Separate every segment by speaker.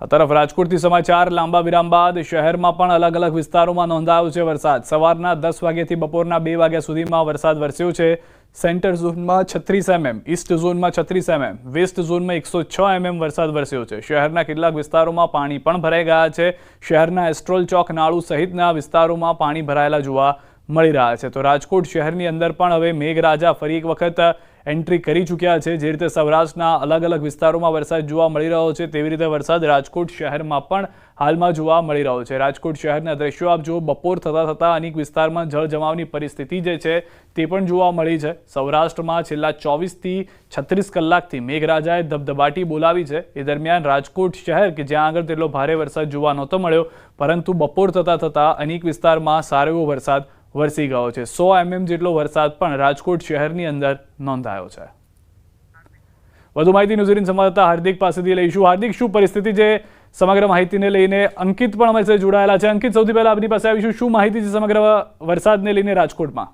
Speaker 1: આ તરફ રાજકોટથી સમાચાર લાંબા વિરામ બાદ શહેરમાં પણ અલગ અલગ વિસ્તારોમાં નોંધાયો છે વરસાદ. સવારના દસ વાગ્યાથી બપોરના બે વાગ્યા સુધીમાં વરસાદ વરસ્યો છે. સેન્ટર ઝોનમાં છત્રીસ એમએમ, ઈસ્ટ ઝોનમાં છત્રીસ એમએમ, વેસ્ટ ઝોનમાં એકસો છ એમએમ વરસાદ વરસ્યો છે. શહેરના કેટલાક વિસ્તારોમાં પાણી પણ ભરાઈ ગયા છે. શહેરના એસ્ટ્રોલ ચોક, નાળુ સહિતના વિસ્તારોમાં પાણી ભરાયેલા જોવા મળી રહ્યા છે. તો રાજકોટ શહેરની અંદર પણ હવે મેઘરાજા ફરી એક વખત એન્ટ્રી કરી ચૂક્યા છે. જે રીતે સૌરાષ્ટ્રના અલગ અલગ વિસ્તારોમાં વરસાદ જોવા મળી રહ્યો છે, તેવી રીતે વરસાદ રાજકોટ શહેરમાં પણ હાલમાં જોવા મળી રહ્યો છે. રાજકોટ શહેરના દ્રશ્યો આપ જો બપોર થતાં થતાં અનેક વિસ્તારમાં જળ જમાવની પરિસ્થિતિ જે છે, તે પણ જોવા મળી છે. સૌરાષ્ટ્રમાં છેલ્લા ચોવીસથી છત્રીસ કલાકથી મેઘરાજાએ ધબધબાટી બોલાવી છે. એ દરમિયાન રાજકોટ શહેર, કે જ્યાં આગળ તેટલો ભારે વરસાદ જોવા નહોતો મળ્યો, પરંતુ બપોર થતાં થતાં અનેક વિસ્તારમાં સારો એવો વરસાદ વરસી ગયો છે. સો એમએમ જેટલો વરસાદ પણ રાજકોટ શહેરની અંદર નોંધાયો છે. વધુ માહિતી ન્યૂઝીલેન્ડ સંવાદદાતા હાર્દિક પાસેથી લઈશું. હાર્દિક, શું પરિસ્થિતિ છે? સમગ્ર માહિતીને લઈને અંકિત પણ અમારી જોડાયેલા છે. અંકિત, સૌથી પહેલા આપની પાસે આવીશું. શું માહિતી છે સમગ્ર વરસાદને લઈને રાજકોટમાં?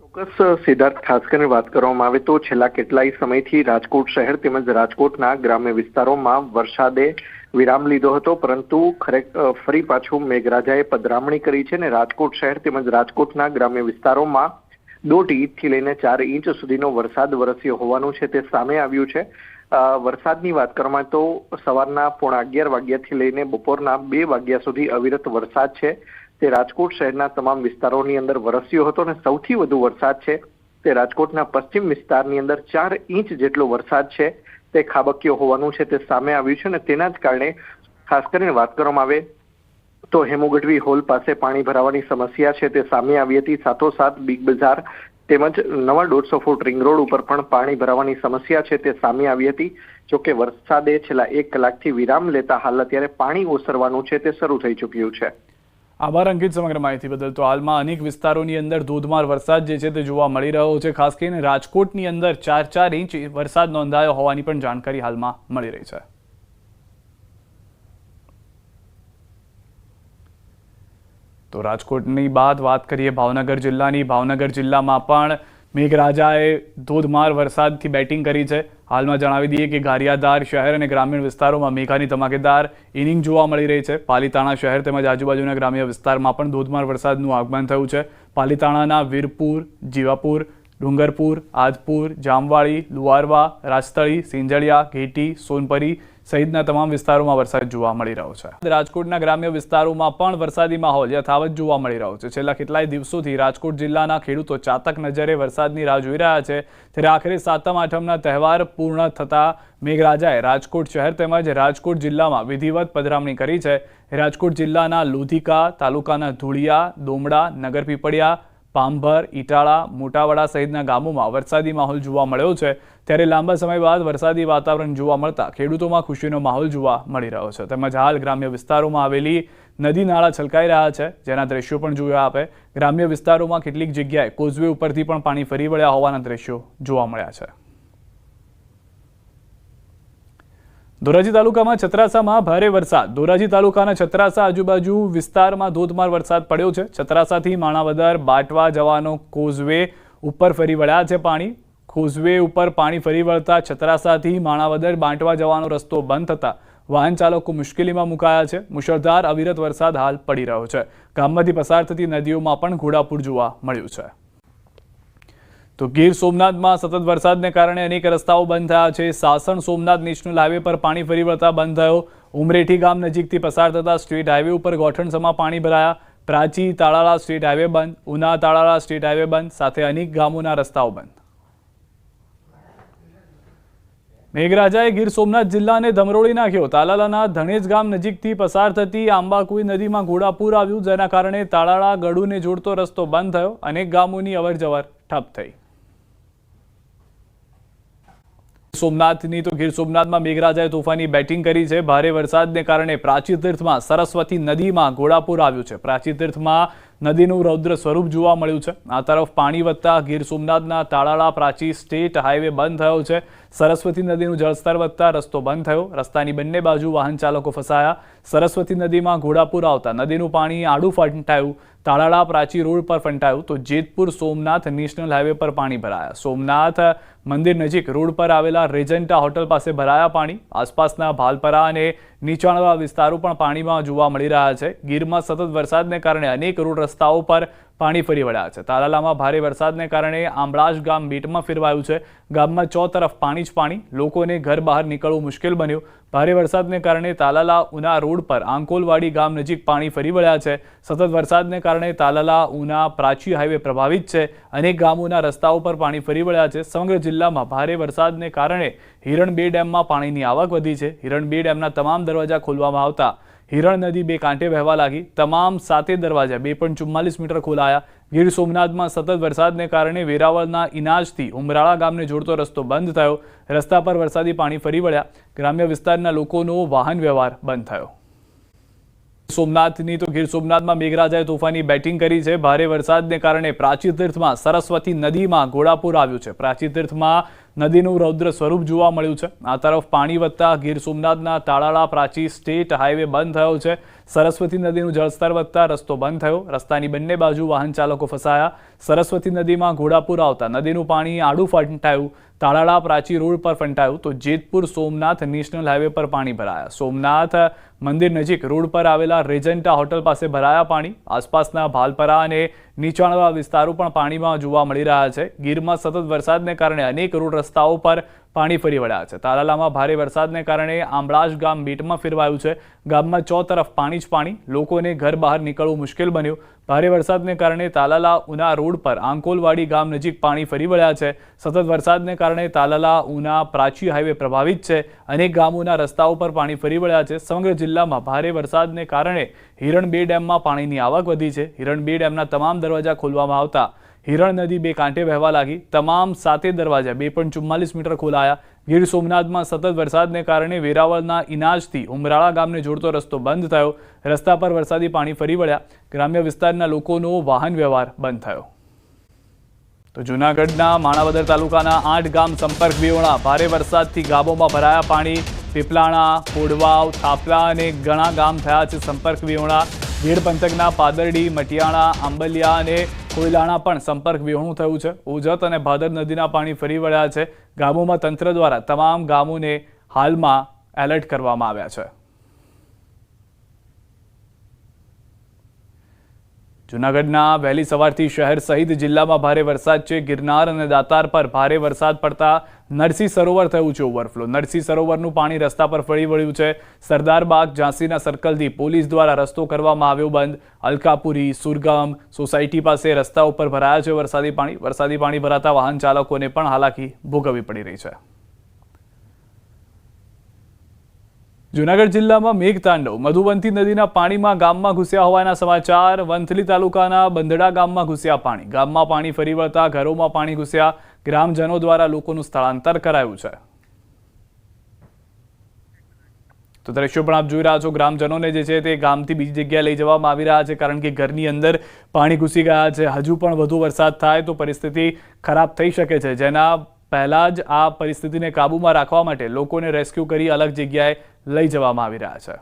Speaker 2: ચોક્કસ સિદ્ધાર્થ, ખાસ કરીને વાત કરવામાં આવે તો છેલ્લા કેટલાય સમયથી રાજકોટ શહેર તેમજ રાજકોટના ગ્રામ્ય વિસ્તારોમાં વરસાદે વિરામ લીધો હતો, પરંતુ ખરેખર ફરી પાછું મેઘરાજાએ પધરામણી કરી છે ને રાજકોટ શહેર તેમજ રાજકોટના ગ્રામ્ય વિસ્તારોમાં દોઢ ઇંચથી લઈને ચાર ઇંચ સુધીનો વરસાદ વરસ્યો હોવાનું છે તે સામે આવ્યું છે. વરસાદની વાત કરવામાં તો સવારના પોણા અગિયાર વાગ્યાથી લઈને બપોરના બે વાગ્યા સુધી અવિરત વરસાદ છે. તે રાજકોટ શહેરના તમામ વિસ્તારોની અંદર વરસ્યો હતો અને સૌથી વધુ વરસાદ છે તે રાજકોટના પશ્ચિમ વિસ્તારની અંદર ચાર ઇંચ જેટલો વરસાદ છે. તે ખાબક્યો હોવાનું છે તે સામે આવ્યું છે અને તેના જ કારણે ખાસ કરીને વાત કરવામાં આવે તો હેમુગઢવી હોલ પાસે પાણી ભરાવાની સમસ્યા છે તે સામે આવી હતી. સાથોસાથ બિગ બજાર તેમજ નવા દોઢસો ફૂટ રિંગ રોડ ઉપર પણ પાણી ભરાવાની સમસ્યા છે તે સામે આવી હતી. જોકે વરસાદે છેલ્લા એક કલાકથી વિરામ લેતા હાલ અત્યારે પાણી ઓસરવાનું છે તે શરૂ થઈ ચૂક્યું છે.
Speaker 1: આભાર અંકિત સમગ્ર માહિતી બદલ. તો હાલમાં અનેક વિસ્તારોની અંદર ધોધમાર વરસાદ જે છે તે જોવા મળી રહ્યો છે. ખાસ કરીને રાજકોટની અંદર ચાર ચાર ઇંચ વરસાદ નોંધાયો હોવાની પણ જાણકારી હાલમાં મળી રહી છે. તો રાજકોટની બાદ વાત કરીએ ભાવનગર જિલ્લાની. ભાવનગર જિલ્લામાં પણ મેઘરાજાએ ધોધમાર વરસાદથી બેટિંગ કરી છે. હાલમાં જણાવી દઈએ કે ગારિયાદાર શહેર અને ગ્રામીણ વિસ્તારોમાં મેઘાની ધમાકેદાર ઇનિંગ જોવા મળી રહી છે. પાલીતાણા શહેર તેમજ આજુબાજુના ગ્રામ્ય વિસ્તારમાં પણ ધોધમાર વરસાદનું આગમન થયું છે. પાલીતાણાના વીરપુર, જીવાપુર, ડુંગરપુર, આદપુર, જામવાળી લુવારવા રાજતળી સિંજળિયા, ઘેટી, સોનપરી સહિતના તમામ વિસ્તારોમાં વરસાદ જોવા મળી રહ્યો છે. રાજકોટના ગ્રામ્ય વિસ્તારોમાં પણ વરસાદી માહોલ યથાવત જોવા મળી રહ્યો છે. છેલ્લા કેટલાય દિવસોથી રાજકોટ જિલ્લાના ખેડૂતો ચાતક નજરે વરસાદની રાહ જોઈ રહ્યા છે. ત્યારે આખરે સાતમ આઠમના તહેવાર પૂર્ણ થતા મેઘરાજાએ રાજકોટ શહેર તેમજ રાજકોટ જિલ્લામાં વિધિવત પધરામણી કરી છે. રાજકોટ જિલ્લાના લોધિકા, તાલુકાના ધૂળિયા દોમડા નગરપીપળિયા પાંભર ઇટાળા મોટાવાડા સહિતના ગામોમાં વરસાદી માહોલ જોવા મળ્યો છે. ત્યારે લાંબા સમય બાદ વરસાદી વાતાવરણ જોવા મળતા ખેડૂતોમાં ખુશીનો માહોલ જોવા મળી રહ્યો છે. તેમજ હાલ ગ્રામ્ય વિસ્તારોમાં આવેલી નદી નાળા છલકાઈ રહ્યા છે, જેના દ્રશ્યો પણ જોયા આપે. ગ્રામ્ય વિસ્તારોમાં કેટલીક જગ્યાએ કોઝવે ઉપરથી પણ પાણી ફરી વળ્યા હોવાના દ્રશ્યો જોવા મળ્યા છે. ધોરાજી તાલુકામાં છત્રાસામાં ભારે વરસાદ. ધોરાજી તાલુકાના છત્રાસા આજુબાજુ વિસ્તારમાં ધોધમાર વરસાદ પડ્યો છે. છત્રાસાથી માણાવદર, બાટવા જવાનો કોઝવે ઉપર ફરી વળ્યા છે પાણી. કોઝવે ઉપર પાણી ફરી વળતા છત્રાસાથી માણાવદર, બાંટવા જવાનો રસ્તો બંધ થતા વાહન ચાલકો મુશ્કેલીમાં મુકાયા છે. મુશળધાર અવિરત વરસાદ હાલ પડી રહ્યો છે. ગામમાંથી પસાર થતી નદીઓમાં પણ ઘોડાપૂર જોવા મળ્યું છે. તો ગીર સોમનાથમાં સતત વરસાદને કારણે અનેક રસ્તાઓ બંધ થયા છે. સાસણ સોમનાથ નેશનલ હાઈવે પર પાણી ફરી વળતા બંધ થયો. ઉમરેઠી ગામ નજીકથી પસાર થતા સ્ટ્રીટ હાઈવે ઉપર ગોઠણસમાં પાણી ભરાયા. પ્રાચી તાળાળા સ્ટ્રીટ હાઈવે બંધ, ઉના તાળાળા સ્ટ્રીટ હાઈવે બંધ, સાથે અનેક ગામોના રસ્તાઓ બંધ. મેઘરાજાએ ગીર સોમનાથ જિલ્લાને ધમરોળી નાખ્યો. તાલાલાના ધણેજ ગામ નજીકથી પસાર થતી આંબાકુઈ નદીમાં ઘોડાપૂર આવ્યું, જેના કારણે તાળાળા ગળુને જોડતો રસ્તો બંધ થયો. અનેક ગામોની અવરજવર ઠપ થઈ. સોમનાથની તો ગીર સોમનાથમાં મેઘરાજાએ તોફાની બેટિંગ કરી છે. ભારે વરસાદને કારણે પ્રાચી તીર્થમાં સરસ્વતી નદીમાં ઘોડાપુર આવ્યું છે. પ્રાચી તીર્થમાં નદીનું રૌદ્ર સ્વરૂપ જોવા મળ્યું છે. આ તરફ પાણી વધતા ગીર સોમનાથના તાળાળા પ્રાચી સ્ટેટ હાઈવે બંધ થયો છે. સરસ્વતી નદીનું જળસ્તર વધતા રસ્તો બંધ થયો. રસ્તાની બંને બાજુ વાહન ચાલકો ફસાયા. સરસ્વતી નદીમાં ઘોડાપુર આવતા નદીનું પાણી આડું ફંટાયું. તાળાળા પ્રાચી રોડ પર ફંટાયું તો જેતપુર સોમનાથ નેશનલ હાઈવે પર પાણી ભરાયા. સોમનાથ મંદિર નજીક રોડ પર આવેલા રેજન્ટા હોટલ પાસે ભરાયા પાણી. આસપાસના ભાલપરા અને નીચાણવાળા વિસ્તારો પણ પાણીમાં જોવા મળી રહ્યા છે. ગીરમાં સતત વરસાદને કારણે અનેક રોડ રસ્તાઓ પર પાણી ફરી વળ્યા છે. તાલાલામાં ભારે વરસાદને કારણે આંબળાશ ગામ બેટમાં ફેરવાયું છે. ગામમાં ચો તરફ પાણી જ પાણી. લોકોને ઘર બહાર નીકળવું મુશ્કેલ બન્યું. ભારે વરસાદને કારણે તાલાલા ઉના રોડ પર આંકોલવાડી ગામ નજીક પાણી ફરી વળ્યા છે. સતત વરસાદને કારણે તાલાલા ઉના પ્રાચી હાઈવે પ્રભાવિત છે. અનેક ગામોના રસ્તાઓ પર પાણી ફરી વળ્યા છે. સમગ્ર જિલ્લામાં ભારે વરસાદને કારણે હિરણ બે ડેમમાં પાણીની આવક વધી છે. હિરણ બે ડેમના તમામ દરવાજા ખોલવામાં આવતા હિરણ નદી બે કાંઠે વહેવા લાગી. તમામ સાતે દરવાજા બે પણ ચુમ્માલીસ મીટર ખોલાયા. ગીર સોમનાથમાં સતત વરસાદને કારણે વેરાવળના ઇનાજથી ઉમરાળા ગામને જોડતો રસ્તો બંધ થયો. રસ્તા પર વરસાદી પાણી ફરી વળ્યા. ગ્રામ્ય વિસ્તારના લોકોનો વાહન વ્યવહાર બંધ થયો. સોમનાથની તો ગીર સોમનાથમાં મેઘરાજાએ તોફાની બેટિંગ કરી છે. ભારે વરસાદને કારણે પ્રાચી તીર્થમાં સરસ્વતી નદીમાં ઘોડાપુર આવ્યું છે. પ્રાચી તીર્થમાં નદીનું રૌદ્ર સ્વરૂપ જોવા મળ્યું છે. આ તરફ પાણી વધતા ગીર સોમનાથના તાળાળા પ્રાચી સ્ટેટ હાઈવે બંધ થયો છે. સરસ્વતી નદીનું જળસ્તર વધતા રસ્તો બંધ થયો. રસ્તાની બંને બાજુ વાહન ચાલકો ફસાયા. સરસ્વતી નદીમાં ઘોડાપુર આવતા નદીનું પાણી આડું ફંટાયું. તાળાળા પ્રાચી રોડ પર ફંટાયું. તો જેતપુર સોમનાથ નેશનલ હાઈવે પર પાણી ભરાયા. સોમનાથ મંદિર નજીક રોડ પર આવેલા રેજન્ટા હોટલ પાસે ભરાયા પાણી. આસપાસના ભાલપરા અને નીચાણવાળા વિસ્તારો પણ પાણીમાં જોવા મળી રહ્યા છે. ગીરમાં સતત વરસાદને કારણે અનેક રોડ રસ્તાઓ પર પાણી ફરી વળ્યા છે. તાલાલામાં ભારે વરસાદને કારણે આંબળાજ ગામ બેટમાં ફેરવાયું છે. ગામમાં ચો તરફ પાણી જ પાણી, લોકોને ઘર બહાર નીકળવું મુશ્કેલ બન્યું. ભારે વરસાદને કારણે તાલાલા ઉના રોડ પર આંકોલવાડી ગામ નજીક પાણી ફરી વળ્યા છે. સતત વરસાદને કારણે તાલાલા ઉના પ્રાચી હાઈવે પ્રભાવિત છે. અનેક ગામોના રસ્તાઓ પર પાણી ફરી વળ્યા છે. સમગ્ર જિલ્લામાં ભારે વરસાદને કારણે હિરણ બે ડેમમાં પાણીની આવક વધી છે. હિરણ બે ડેમના તમામ દરવાજા ખોલવામાં આવતા હિરણ નદી બે કાંઠે વહેવા લાગી. તમામ સાતે દરવાજા બે પોઈન્ટ ચુમ્માલીસ મીટર ખોલાયા. ગીર સોમનાથમાં સતત વરસાદને કારણે વેરાવળના ઇનાજથી ઉમરાળા ગામને જોડતો રસ્તો બંધ થયો. રસ્તા પર વરસાદી પાણી ફરી વળ્યા. ગ્રામ્ય વિસ્તારના લોકોનો વાહન વ્યવહાર બંધ થયો. તો જૂનાગઢના માણાવદર તાલુકાના આઠ ગામ સંપર્ક વિહોણા ભારે વરસાદથી ગામોમાં ભરાયા પાણી. પીપલાણા કોડવાવ થાપલા અને ઘણા ગામ થયા છે સંપર્ક વિહોણા ગીર પંથકના પાદરડી, મટિયાણા, આંબલિયા અને કોયલાણા પણ સંપર્ક વિહોણું થયું છે. ઉજત અને ભાદર નદીના પાણી ફરી વળ્યા છે. ગામોમાં તંત્ર દ્વારા તમામ ગામોને હાલમાં એલર્ટ કરવામાં આવ્યા છે. જૂનાગઢના વહેલી સવારથી શહેર સહિત જિલ્લામાં ભારે વરસાદ છે. ગિરનાર અને દાતાર પર ભારે વરસાદ પડતા નરસિંહ સરોવર થયું છે ઓવરફ્લો. નરસિંહ સરોવરનું પાણી રસ્તા પર ફરી વળ્યું છે. સરદાર બાગ ઝાંસીના સર્કલથી પોલીસ દ્વારા રસ્તો કરવામાં આવ્યો બંધ. અલકાપુરી, સુરગામ, સોસાયટી પાસે રસ્તા ઉપર ભરાયા છે વરસાદી પાણી. વરસાદી પાણી ભરાતા વાહન ચાલકોને પણ હાલાકી ભોગવવી પડી રહી છે. જૂનાગઢ જિલ્લામાં મેઘતાંડવ. મધુબંતી નદીના પાણીમાં ગામમાં ઘૂસ્યા હોવાના સમાચાર, વંથલી તાલુકાના બંધડા ગામમાં ઘૂસ્યા પાણી. ગામમાં પાણી ફરી વળતા ઘરોમાં પાણી ઘૂસ્યા ગ્રામજનો દ્વારા લોકોનું સ્થળાંતર કરાયું છે. તો દ્રશ્યો પણ આપ જોઈ રહ્યા છો. ગ્રામજનોને જે છે તે ગામથી બીજી જગ્યાએ લઈ જવામાં આવી રહ્યા છે કારણ કે ઘરની અંદર પાણી ઘૂસી ગયા છે. હજુ પણ વધુ વરસાદ થાય તો પરિસ્થિતિ ખરાબ થઈ શકે છે. જેના પહેલા જ આ પરિસ્થિતિને કાબૂમાં રાખવા માટે લોકોને રેસ્ક્યુ કરી અલગ જગ્યાએ લઈ જવામાં આવી રહ્યા છે.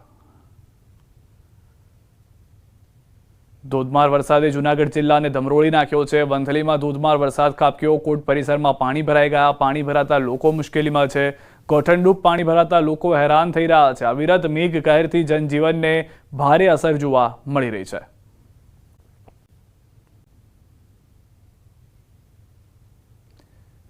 Speaker 1: ધોધમાર વરસાદે જૂનાગઢ જિલ્લાને ધમરોળી નાખ્યો છે. વંથલીમાં ધોધમાર વરસાદ ખાબક્યો કોટ પરિસરમાં પાણી ભરાઈ ગયા. પાણી ભરાતા લોકો મુશ્કેલીમાં છે. કોઠંડૂપ પાણી ભરાતા લોકો હેરાન થઈ રહ્યા છે. અવિરત મેઘ કહેરથી જનજીવનને ભારે અસર જોવા મળી રહી છે.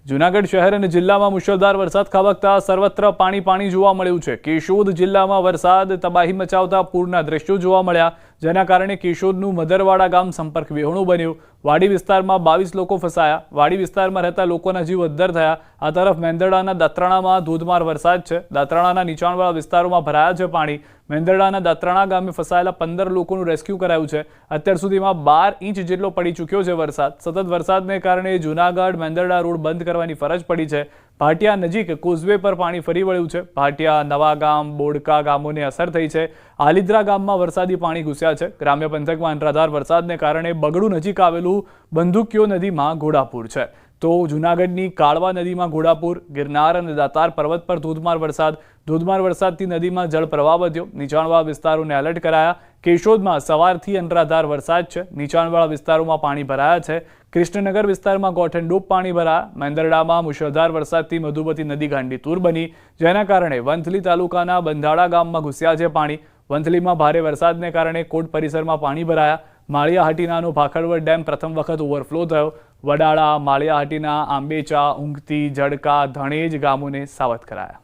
Speaker 1: જૂનાગઢ શહેર અને જિલ્લામાં મુશળધાર વરસાદ ખાબકતા સર્વત્ર પાણી પાણી જોવા મળ્યું છે. કેશોદ જિલ્લામાં વરસાદ, તબાહી મચાવતા પૂરના દ્રશ્યો જોવા મળ્યા. જેના કારણે કેશોદનું મદરવાડા ગામ સંપર્ક વિહોણું બન્યું. વાડી વિસ્તારમાં બાવીસ લોકો ફસાયા. વાડી વિસ્તારમાં રહેતા લોકોના જીવ અદ્ધર થયા. આ તરફ મેંદરડાના દાત્રાણામાં ધોધમાર વરસાદ છે. દાત્રાણાના નીચાણવાળા વિસ્તારોમાં ભરાયા છે પાણી. મેંદરડાના દાત્રાણા ગામે ફસાયેલા પંદર લોકોનું રેસ્ક્યુ કરાયું છે. અત્યાર સુધીમાં બાર ઇંચ જેટલો પડી ચૂક્યો છે વરસાદ. સતત વરસાદને કારણે જૂનાગઢ મેંદરડા રોડ બંધ કરવાની ફરજ પડી છે. ભાટિયા નજીક કોઝવે પર પાણી ફરી વળ્યું છે. ભાટિયા, નવા ગામ, બોડકા ગામોને અસર થઈ છે. આલિદ્રા ગામમાં વરસાદી પાણી ઘૂસ્યા છે. ગ્રામ્ય પંથકમાં અનરાધાર વરસાદને કારણે બગડું નજીક આવેલું બંદૂકીઓ નદીમાં ઘોડાપુર છે. તો જૂનાગઢની કાળવા નદીમાં ઘોડાપુર, ગિરનાર અને દાતાર પર્વત પર ધોધમાર વરસાદ ધોધમાર વરસાદથી નદીમાં જળ પ્રવાહ વધ્યો. નીચાણવાળા વિસ્તારોને એલર્ટ કરાયા. કેશોદમાં સવારથી અનરાધાર વરસાદ છે. નીચાણવાળા વિસ્તારોમાં પાણી ભરાયા છે. કૃષ્ણનગર વિસ્તારમાં ગોઠણડૂબ પાણી ભરાયા. મેંદરડામાં મુશળધાર વરસાદથી મધુમતી નદી ગાંડીતુર બની. જેના કારણે વંથલી તાલુકાના બંધાળા ગામમાં ઘૂસ્યા છે પાણી. વંથલીમાં ભારે વરસાદને કારણે કોટ પરિસરમાં પાણી ભરાયા. માળિયાહાટીનાનો ભાખડવડ ડેમ પ્રથમ વખત ઓવરફ્લો થયો. વડાળા, માળિયાહાટીના આંબેચા, ઊંઘતી જડકા ધણેજ ગામોને સાવધ કરાયા.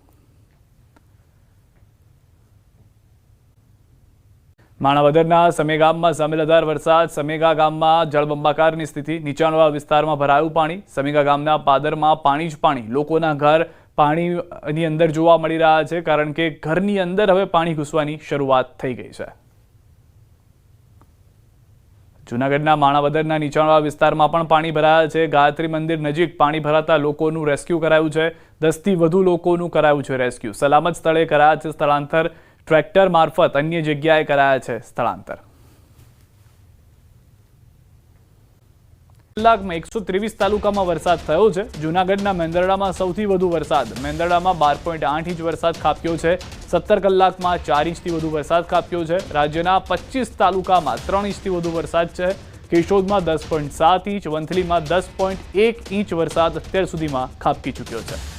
Speaker 1: માણાવદરના સમેગામમાં સામેલદાર વરસાદ સમેગા ગામમાં જળબંબાકારની સ્થિતિ, નીચાણવાળા વિસ્તારમાં ભરાયું પાણી સમેગા ગામના પાદરમાં પાણી જ પાણી. લોકોના ઘર પાણીની અંદર જોવા મળી રહ્યા છે, કારણ કે ઘરની અંદર હવે પાણી ઘૂસવાની શરૂઆત થઈ ગઈ છે. જૂનાગઢના માણાવદરના નીચાણવાળા વિસ્તારમાં પણ પાણી ભરાયા છે. ગાયત્રી મંદિર નજીક પાણી ભરાતા લોકોનું રેસ્ક્યુ કરાયું છે. દસથી વધુ લોકોનું કરાયું છે રેસ્ક્યુ. સલામત સ્થળે કરાયા છે સ્થળાંતર. ટ્રેક્ટર મારફત અન્ય જગ્યાએ કરાયા છે સ્થળાંતર. કલાકમાં એકસો ત્રેવીસ તાલુકામાં વરસાદ થયો છે. જૂનાગઢના મેંદરડામાં સૌથી વધુ વરસાદ. મેંદરડામાં બાર પોઈન્ટ આઠ ઇંચ વરસાદ ખાપ્યો છે. સત્તર કલાકમાં ચાર ઇંચથી વધુ વરસાદ ખાપ્યો છે. રાજ્યના પચીસ તાલુકામાં ત્રણ ઇંચથી વધુ વરસાદ છે. કેશોદમાં દસ પોઈન્ટ સાત ઇંચ, વંથલીમાં દસ પોઈન્ટ એક ઇંચ વરસાદ અત્યાર સુધીમાં ખાબકી ચૂક્યો છે.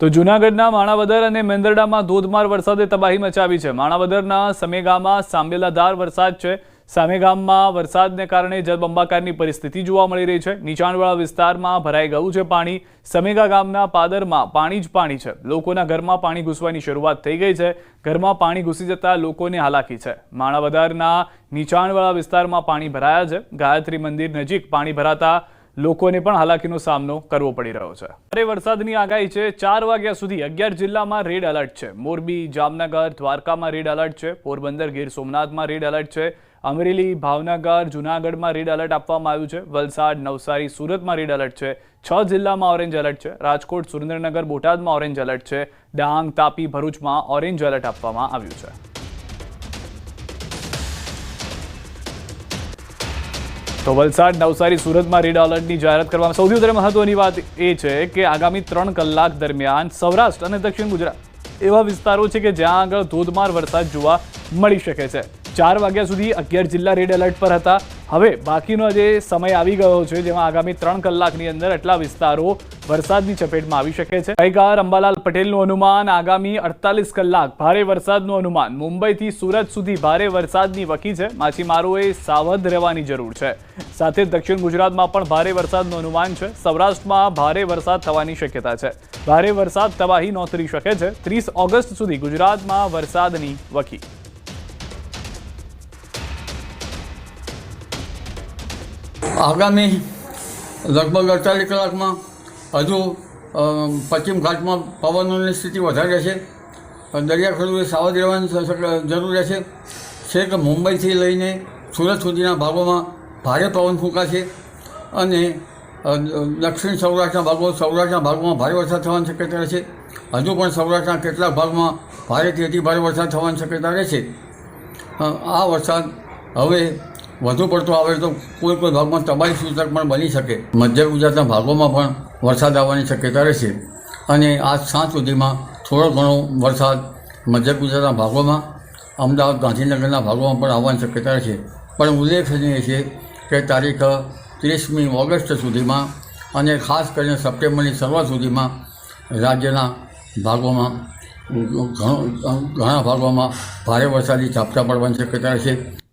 Speaker 1: તો જૂનાગઢના માણાવદર અને મેંદરડામાં ધોધમાર વરસાદે તબાહી મચાવી છે. માણાવદરના સમેગામાં સાંબેલાધાર વરસાદ છે. સામેગામમાં વરસાદને કારણે જળબંબાકારની પરિસ્થિતિ જોવા મળી રહી છે. નીચાણવાળા વિસ્તારમાં ભરાઈ ગયું છે પાણી. સમેગા ગામના પાદરમાં પાણી જ પાણી છે. લોકોના ઘરમાં પાણી ઘૂસવાની શરૂઆત થઈ ગઈ છે. ઘરમાં પાણી ઘૂસી જતા લોકોને હાલાકી છે. માણાવદરના નીચાણવાળા વિસ્તારમાં પાણી ભરાયા છે. ગાયત્રી મંદિર નજીક પાણી ભરાતા લોકોને પણ હાલાકીનો સામનો કરવો પડી રહ્યો છે. ભારે વરસાદની આગાહી છે. ચાર વાગ્યા સુધી અગિયાર જિલ્લામાં રેડ એલર્ટ છે. મોરબી, જામનગર, દ્વારકામાં રેડ એલર્ટ છે. પોરબંદર, ગીર સોમનાથમાં રેડ એલર્ટ છે. અમરેલી, ભાવનગર, જુનાગઢમાં રેડ એલર્ટ આપવામાં આવ્યું છે. વલસાડ, નવસારી, સુરતમાં રેડ એલર્ટ છે. છ જિલ્લામાં ઓરેન્જ એલર્ટ છે. રાજકોટ, સુરેન્દ્રનગર, બોટાદમાં ઓરેન્જ એલર્ટ છે. ડાંગ, તાપી, ભરૂચમાં ઓરેન્જ એલર્ટ આપવામાં આવ્યું છે. તો વલસાડ નવસારી સુરતમાં રેડ અલર્ટની જાહેરાત કરવામાં સૌથી વધારે મહત્વની વાત એ છે કે આગામી ત્રણ કલાક દરમિયાન સૌરાષ્ટ્ર અને દક્ષિણ ગુજરાત એવા વિસ્તારો છે કે જ્યાં આગળ ધોધમાર વરસાદ જોવા મળી શકે છે. ચાર વાગ્યા સુધી અગિયાર જિલ્લા રેડ એલર્ટ પર હતા. હવે બાકીનો જે સમય આવી ગયો છે, જેમાં આગામી ત્રણ કલાકની અંદર એટલા વિસ્તારો વરસાદની ચપેટમાં આવી શકે છે. ગઈકાલ અંબાલાલ પટેલનું અનુમાન, આગામી અડતાલીસ કલાક ભારે વરસાદનું અનુમાન. મુંબઈથી સુરત સુધી ભારે વરસાદની વકી છે. માછીમારોએ સાવધ રહેવાની જરૂર છે. સાથે દક્ષિણ ગુજરાતમાં પણ ભારે વરસાદનું અનુમાન છે. સૌરાષ્ટ્રમાં ભારે વરસાદ થવાની શક્યતા છે. ભારે વરસાદ તબાહી નોતરી શકે છે. ત્રીસ ઓગસ્ટ સુધી ગુજરાતમાં વરસાદની વકી.
Speaker 3: આગામી લગભગ અડતાલીસ કલાકમાં હજુ પશ્ચિમ ઘાટમાં પવનોની સ્થિતિ વધારે રહેશે. દરિયાખેડૂએ સાવધ રહેવાની જરૂર રહેશે. છેક મુંબઈથી લઈને સુરત સુધીના ભાગોમાં ભારે પવન ફૂંકાશે અને દક્ષિણ સૌરાષ્ટ્રના ભાગો, સૌરાષ્ટ્રના ભાગોમાં ભારે વરસાદ થવાની શક્યતા રહેશે. હજુ પણ સૌરાષ્ટ્રના કેટલાક ભાગમાં ભારેથી અતિ ભારે વરસાદ થવાની શક્યતા રહેશે. આ વરસાદ હવે વધુ પડતો આવે તો કોઈ કોઈ ભાગમાં તબાહી સૂચક પણ બની શકે. મધ્ય ગુજરાતના ભાગોમાં પણ વરસાદ આવવાની શક્યતા રહેશે. અને આજ સાંજ સુધીમાં થોડો ઘણો વરસાદ મધ્ય ગુજરાતના ભાગોમાં, અમદાવાદ, ગાંધીનગરના ભાગોમાં પણ આવવાની શક્યતા રહેશે. પણ ઉલ્લેખનીય છે કે તારીખ ત્રીસમી ઓગસ્ટ સુધીમાં અને ખાસ કરીને સપ્ટેમ્બરની શરૂઆત સુધીમાં રાજ્યના ભાગોમાં, ઘણો, ઘણા ભાગોમાં ભારે વરસાદી ઝાપટા પડવાની શક્યતા રહેશે.